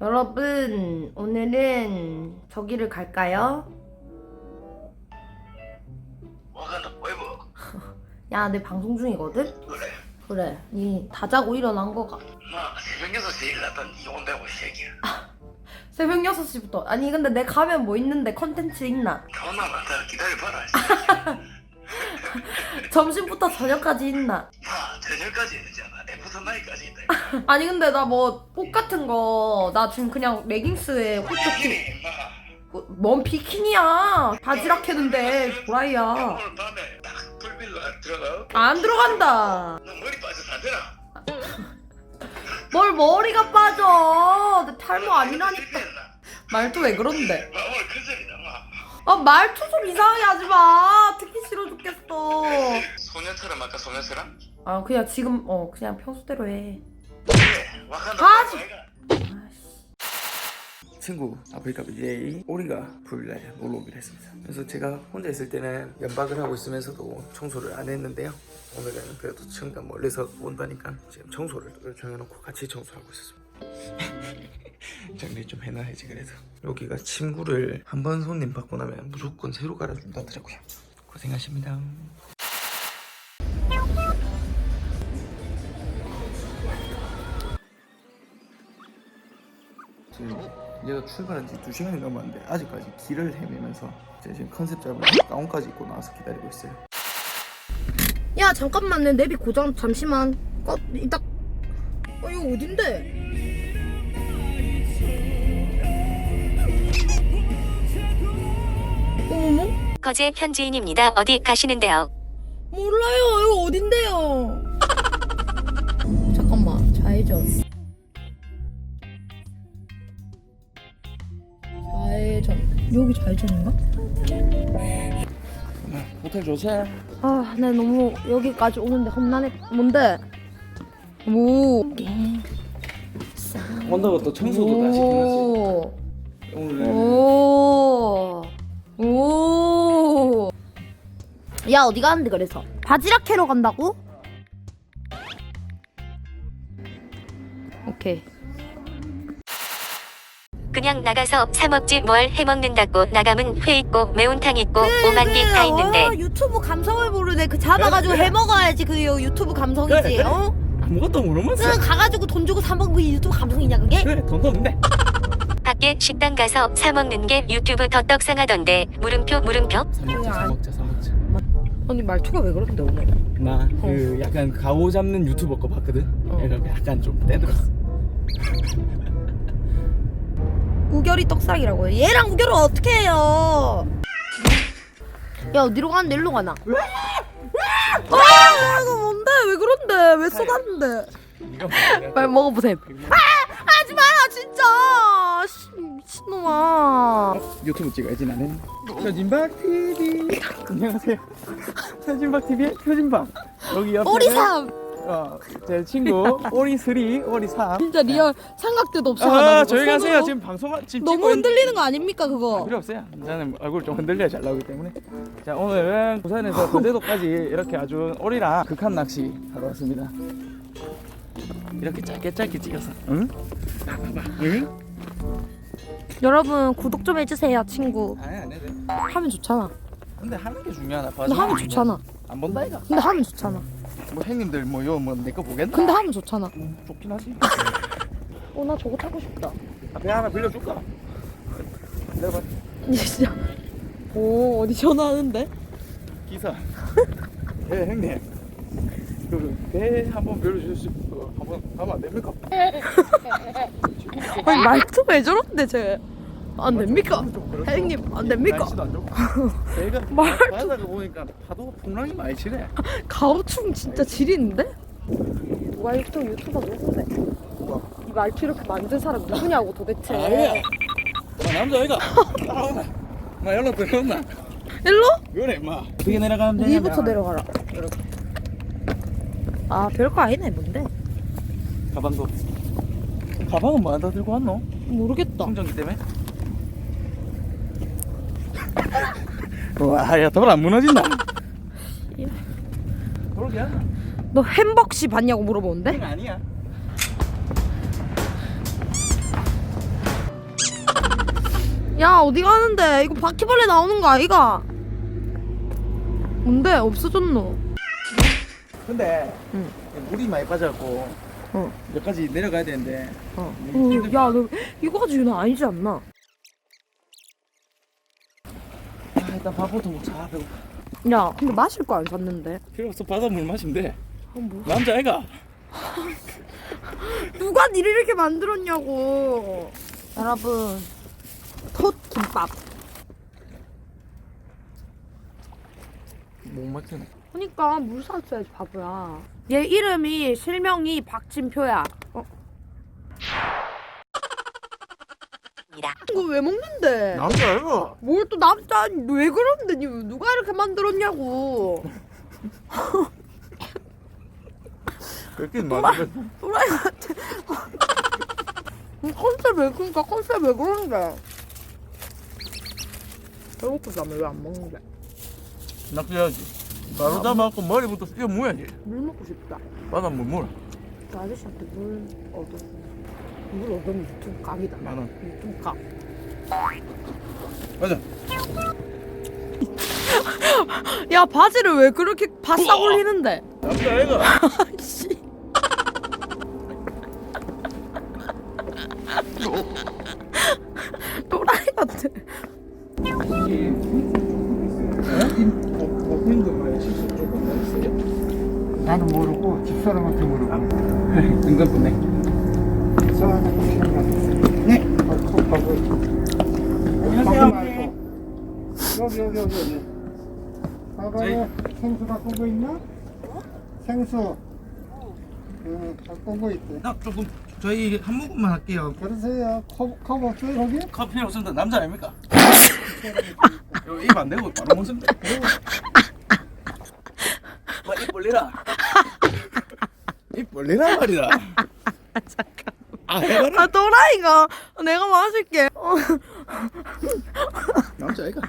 여러분, 오늘은 저기를 갈까요? 웨버 야, 내 방송 중이거든? 그래 그래. 니 다 자고 일어난 거가. 나 새벽 6시에 일어났다 니 온다고 이 새끼야 새벽 6시부터. 아니, 근데 내 가면 뭐 있는데 컨텐츠 있나? 존나 많다 기다려봐라 점심부터 저녁까지 있나? 나 저녁까지 되잖아 애프터 나이까지 있다 아니, 근데 나 뭐, 옷 같은 거, 나 지금 그냥 레깅스에 호트티, 비키니 임마 뭔 비키니야. 바지락 했는데, 도라이야. 오늘 밤에 딱 불빌로 안 들어가 안 들어간다. 너 머리 빠져서 안 되나? 뭘 머리가 빠져. 내 탈모 아니라니까. 나 말도 왜 그런데? 오늘 컨셉이다 마 아, 말투 좀 이상하게 하지 마. 듣기 싫어 죽겠어. 소녀처럼 아까 소녀처럼? 아, 그냥 지금, 어, 그냥 평소대로 해. 와간다 하지. 웨버가. 친구 아프리카 BJ 오리가 불날 놀러 오기로 했습니다. 그래서 제가 혼자 있을 때는 연박을 하고 있으면서도 청소를 안 했는데요. 오늘은 그래도 친구가 멀리서 온다니까 지금 청소를 정해놓고 같이 청소하고 있었습니다. 정리 좀 해놔야지 그래도 여기가 침구를 한 번 손님 받고 나면 무조건 새로 갈아준다더라고요. 고생하십니다. 지금 얘가 출발한 지 2시간이 넘었는데 아직까지 길을 헤매면서 제가 지금 컨셉 잡으러 가운까지 입고 나와서 기다리고 있어요 야, 잠깐만. 내 내비 고장, 잠시만. 어, 이따. 어, 이거 어딘데? 어머머? 거제 편지인입니다. 어디 가시는데요? 몰라요. 이거 어딘데요? 잠깐만. 좌회전. 좌회전. 여기 좌회전인가? 호텔 조세 아, 나 너무 여기까지 오는데 험난해. 뭔데? 오. 온다고 또 청소도 다 시켜놨어요 오. 오늘 오. 야, 어디 가는데 그래서? 바지락 캐러 간다고? 오케이. 그냥 나가서 사 먹지 뭘 해 먹는다고 나가면 회 있고 매운탕 있고 오만 개다 있는데 어, 유튜브 감성을 모르네. 그 잡아가지고 해 먹어야지. 그 유튜브 감성이지. 그래, 그래. 어? 아무것도 모르면서 응, 가가지고 돈 주고 사 먹는 게 유튜브 감성이냐 그게? 그래 돈도 없는데 밖에 식당 가서 사 먹는 게 유튜브 더 떡상하던데 물음표 물음표 사 먹자 사 먹자 사 먹자 아니 말투가 왜 그런데 오늘? 나 그 약간 가오 잡는 유튜버 거 봤거든 어. 약간 좀 떼들었어 우결이 떡상이라고 해. 얘랑 우결을 어떻게 해요? 야 어디로 가는데 일로 가나? 아 이거 뭔데 왜 그런데 왜 쏟았는데? 이거? 빨리 먹어보세요. 아 하지 마라 진짜 유튜브 찍어야지 나는 표진박 TV 안녕하세요. 표진박 TV의 표진박. 여기 옆에 오리삼. 어, 제 친구 오리 3 오리 3 진짜 리얼 삼각대도 없어. 아 조용히 하세요. 지금 방송 지금 너무 찍고 흔들리는 거 아닙니까 아, 그거? 필요 없어요. 저는 얼굴 좀 흔들려야 잘 나오기 때문에. 자 오늘은 부산에서 거제도까지 이렇게 아주 오리랑 극한 낚시 하러 왔습니다. 이렇게 짧게 짧게 찍어서. 응? 봐봐. 응? 여러분 구독 좀 해주세요 친구. 아니 안 해도 돼 하면 좋잖아. 근데 하는 게 중요하다 근데 하면 좋잖아. 안 본다 이가 근데 하면 좋잖아. 뭐 형님들 뭐 이거 뭐내거 보겠나? 근데 하면 좋잖아. 좋긴 하지 어 나 저거 타고 싶다. 아, 배 하나 빌려줄까? 내가 봐 진짜. 오 어디 전화하는데? 기사 네 형님 그배 한번 빌려줄 수 어, 한번 가면 안 됩니까? 아니 말투 왜 저런데 쟤? 안 됩니까? 형님 안 됩니까? 날씨도 안 좋고 말도- 바다가 보니까 파도가 풍랑이 많이 치네 가오충 진짜 지리는데? 유튜브 유튜버 누군데? 이 말투 이렇게 만든 사람 누구냐고 도대체? 아니야 나 남자 아이가 따라오나 나 연락 들어온나 일로? 그래 임마 어떻게 내려가면 되냐 니부터 내려가라. 이렇게. 아 별거 아니네 뭔데? 가방도 가방은 뭐 하다 들고 왔노? 모르겠다. 충전기 때문에 와 야 돌안 무너진다 모르게 하나 너 햄벅시 봤냐고 물어보는데? 아니야 야 어디 가는데? 이거 바퀴벌레 나오는 거 아이가? 뭔데 없어졌노? 근데 응. 물이 많이 빠져갖고 어. 여기까지 내려가야 되는데 어. 음, 어, 야, 너 이거 가지고 는 아니지 않나? 아, 일단 밥부터 먹자 배고파 야, 근데 마실 거 안 샀는데. 필요 없어 바닷물 마시면 돼 아, 뭐. 남자애가 누가 니를 이렇게 만들었냐고. 여러분, 톳 김밥. 못 막히네 그러니까 물 샀어야지 바보야. 얘 이름이 실명이 박진표야. 어? 이거 왜 먹는데? 남자애가 뭘또 남자 왜니 누가 이렇게 만들었냐고. 그렇게 많으면 또라이 같아. 컨셉 왜 그러니까 컨셉 왜 그러는데? 배고프다며 왜안 먹는데? 낚시해야지 바로 잡아갖고 머리부터 띄어 모야지 물 먹고 싶다. 바닷물 물저 아저씨한테 물 얻었어. 물 얻으면 유튜브 각이다. 만 원 유튜브 각. 맞아 야 바지를 왜 그렇게 바싹 올리는데? 남자 애가 씨. 또라이 같아. 나는 모르고 집사람한테 물어봐. 등급분네 네. 어, 톡 가고. 안녕하세요. 여기 여기 여기 여기. 바다에 생수 거 있나? 생수. 응, 갖고 온거 있대. 나 조금 저희 한 모금만 할게요 그러세요. 컵, 컵 없어요 거기? 커피 없습니다 남자 아닙니까? 여기 입안 대고 바로 먹으면 돼 뭐, 입 벌리라 입 벌리라 말이다 아 해봐라 아 또라이가 내가 마실게. 어. 남자애가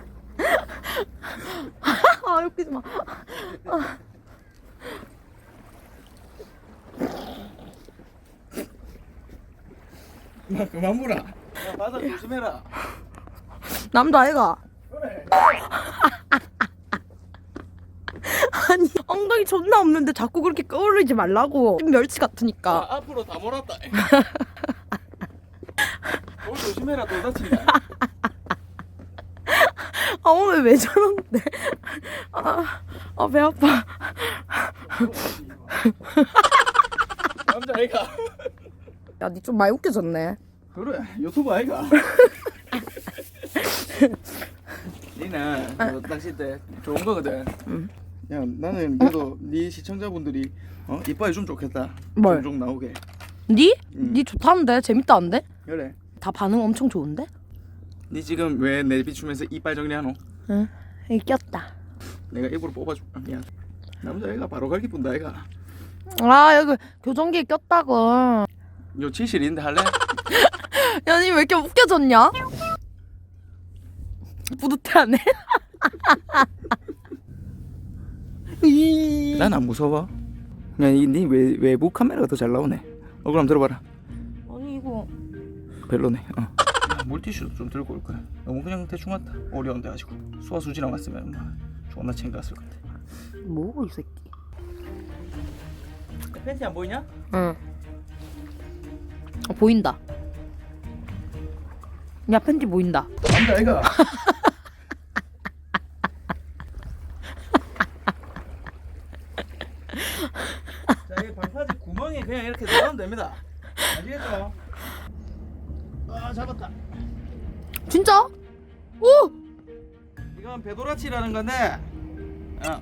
아 웃기지 마. 나 그만 물어 야, 바다 조심해라 남자애가. 그래 아니 엉덩이 존나 없는데 자꾸 그렇게 끌어올리지 말라고. 멸치 같으니까. 아, 앞으로 다 몰았다 오 조심해라 또 다친다 아 오늘 왜 저러는데? 아배 아파. 남자 애가 야 니 좀 많이 웃겨졌네. 그래 유튜브 아이가 니는 그 낚시 때 좋은 거거든 응. 야 나는 그래도 네 시청자분들이 어? 이뻐해 주면 좋겠다 뭘? 종종 나오게 니? 응. 니 좋다는데 재밌다는데? 그래 다 반응 엄청 좋은데? 니 지금 왜 내 비추면서 이빨 정리하노? 응. 이겼다. 내가 입으로 뽑아줄 아, 미안 남자애가 바로 갈기 뿐다 애가 아 여기 교정기 꼈다고. 요 치실인데 할래? 야 니 왜 이렇게 웃겨졌냐? 뿌듯해하네. 이. 난 안 무서워 야니 외, 외부 카메라가 더 잘 나오네 얼굴 한번 들어봐라 아니 이거 별로네 어. 물티슈도 좀 들고 올 거야 너무 그냥 대충 왔다 어려운데 아직 소화수지 나왔으면 막 존나 챙겨갔을 건데 뭐고 이 새끼. 팬티 안 보이냐? 응. 어, 보인다. 야 팬티 보인다. 남자 애가 자, 이 반바지 구멍이 그냥 이렇게 들어가면 됩니다. 아시겠죠? 아, 잡았다. 진짜? 오! 이건 배도라치라는 건데, 어.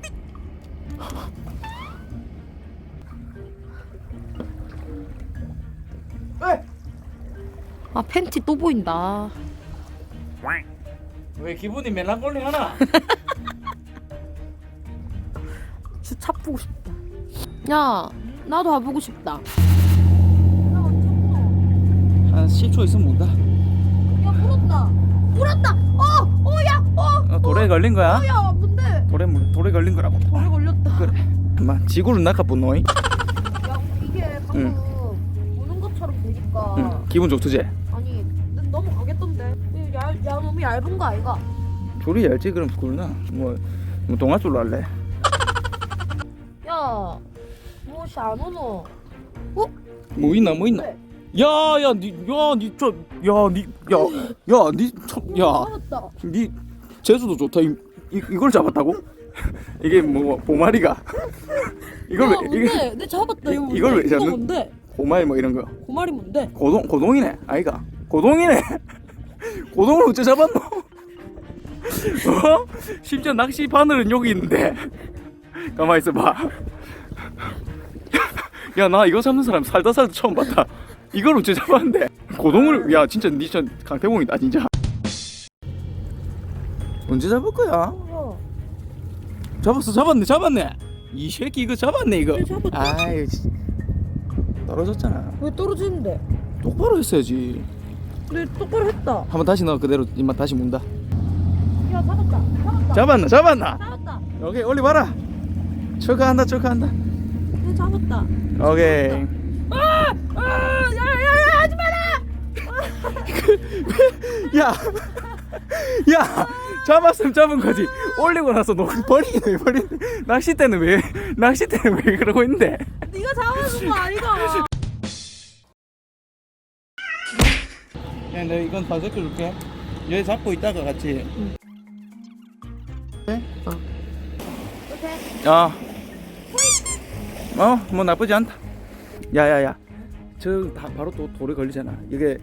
왜? 아 팬티 또 보인다. 왜 기분이 멜랑콜리 하나? 진짜 보고 싶다. 야 나도 와보고 싶다. 한 10초 있으면 문다. 야 불었다. 불었다. 어! 어 야! 어! 어, 돌에 걸린 거야? 야 뭔데? 돌에 물- 돌에 걸린 거라고. 돌에 걸렸다. 그래. 엄마 지구를 낚아본 노이 야 이게 방금 응. 보는 것처럼 되니까 응. 기분 좋투지 아니 난 넘어가겠던데 야, 야 너무 얇은 거 아이가 조리 얇지 그럼 그러나 뭐, 뭐 동아줄로 할래 야 무엇이 안 오노 뭐 있나 뭐 있나 야야 니야니저야니야야니야 잡았다 니 재수도 좋다. 이, 이 이걸 잡았다고? 이게 뭐 보마리가 이걸 야왜 뭔데 이게 내 잡았다 이- 이거 뭔데 이걸 왜 이거 잡는- 뭔데 고마리 뭐 이런 거 고말이 뭔데 고동 고동이네 아이가 고동이네 고동을 어째 잡았노? 어? 심지어 낚시 바늘은 여기 있는데 가만 있어봐. 야 나 이거 잡는 사람 살다 살다 처음 봤다. 이걸 어째 잡았는데? 고동을 야 진짜 니 진짜 강태공이다 진짜. 언제 잡을 거야? 어, 잡았어 잡았네 잡았네. 이 새끼 이거 잡았네 이거. 네, 씨. 떨어졌잖아. 왜 떨어지는데? 똑바로 했어야지. 근데 똑바로 했다. 한번 다시 넣어 그대로 입맛 다시 문다. 야 잡았다. 잡았다. 잡았나 잡았나? 잡았다. 오케이 올리 봐라. 축하한다 축하한다. 내 잡았다. 오케이. 아야야야 하지 마라 야, 야, 잡았으면 잡은 거지. 올리고 나서 너 버리네, 왜 버리네. 낚싯대는 왜, 낚싯대는 왜 그러고 있는데? 네가 잡아준 거 아이가 야, 내가 이건 다 제껴줄게. 얘 잡고 있다가 같이. 네? 어. 야, 어, 뭐 나쁘지 않다. 야 야 야, 저 다 바로 또 돌에 걸리잖아. 이게.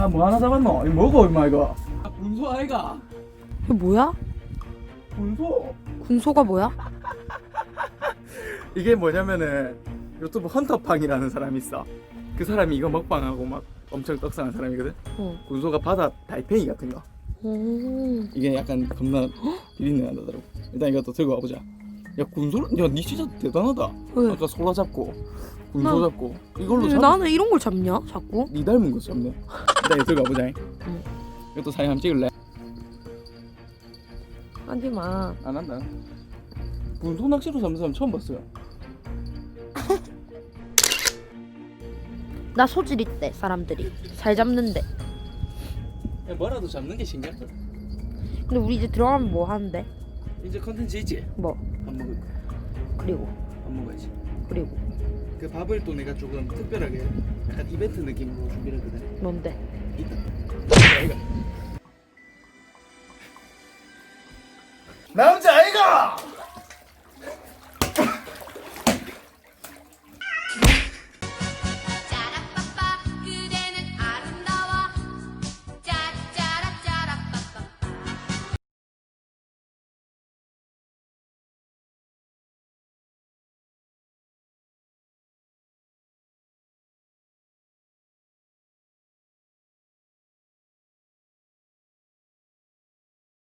아, 뭐 하나 잡았노? 이거 뭐고, 임마 이거? 아, 분소 아이가. 이거 뭐야? 분소. 군소가 뭐야? 이게 뭐냐면은 유튜브 헌터팡이라는 사람이 있어. 그 사람이 이거 먹방하고 막 엄청 떡상한 사람이거든. 어. 군소가 바다 달팽이 같은 거. 오 이게 약간 겁나 비린내 난다더라고. 일단 이것도 들고 와보자. 야 군소, 야니 진짜 대단하다. 왜? 아까 소라 잡고 군소 나- 잡고 이걸로 왜 잡. 나는 이런 걸 잡냐 자꾸 니 닮은 거 잡네. 일단 들고 와보자. 응. 이것도 사진 한번 찍을래? 하지마 안 한다. 군소 낚시로 잡는 사람 처음 봤어요. 나 소질 있대 사람들이 잘 잡는데 야, 뭐라도 잡는 게 신기하다. 근데 우리 이제 들어가면 뭐 하는데? 이제 컨텐츠 있지? 뭐 밥 먹을 거. 그리고 밥 먹어야지. 그리고 그 밥을 또 내가 조금 특별하게 약간 이벤트 느낌으로 준비를 했거든. 뭔데? 남자!